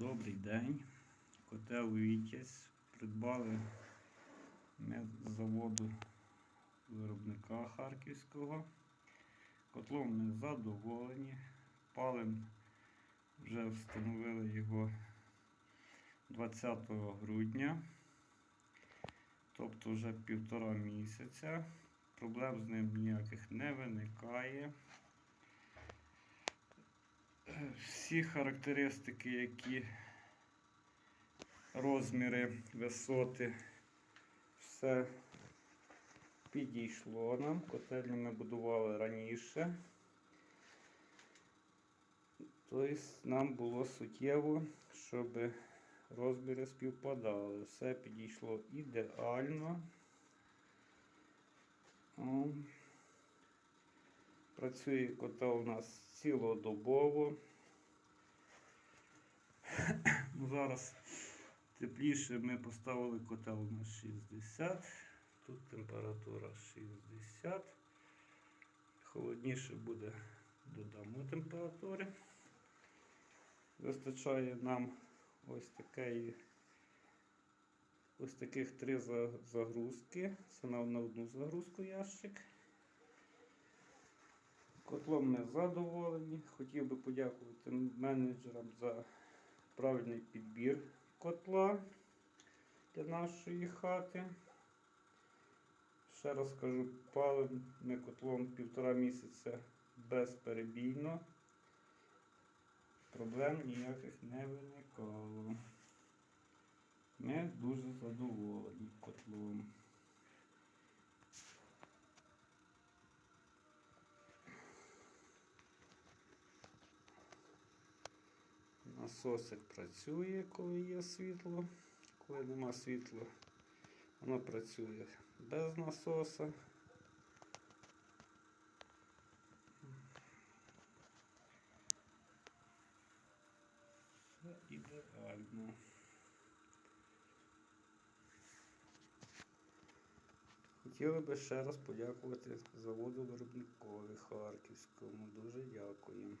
Добрий день. Котел Вітязь. Придбали ми з заводу виробника Харківського. Котлом ми задоволені. Палим вже встановили його 20 грудня, тобто вже півтора місяця. Проблем з ним ніяких не виникає. Всі характеристики, які розміри, висоти, все підійшло нам. Котельню ми будували раніше. Тобто нам було суттєво, щоб розміри співпадали. Все підійшло ідеально. Працює котел у нас цілодобово. Зараз тепліше ми поставили котел на 60, тут температура 60. Холодніше буде, додамо температури. Вистачає нам ось такої, ось таких три загрузки. Це на на одну загрузку ящик. Котлом ми задоволені. Хотів би подякувати менеджерам за правильний підбір котла для нашої хати. Ще раз кажу, палимо ми котлом півтора місяця безперебійно. Проблем ніяких не виникало. Ми дуже задоволені котлом. Насосик працює, коли є світло. Коли нема світла, воно працює без насоса. Все ідеально. Хотіли би ще раз подякувати заводу виробникові Харківському. Дуже дякую.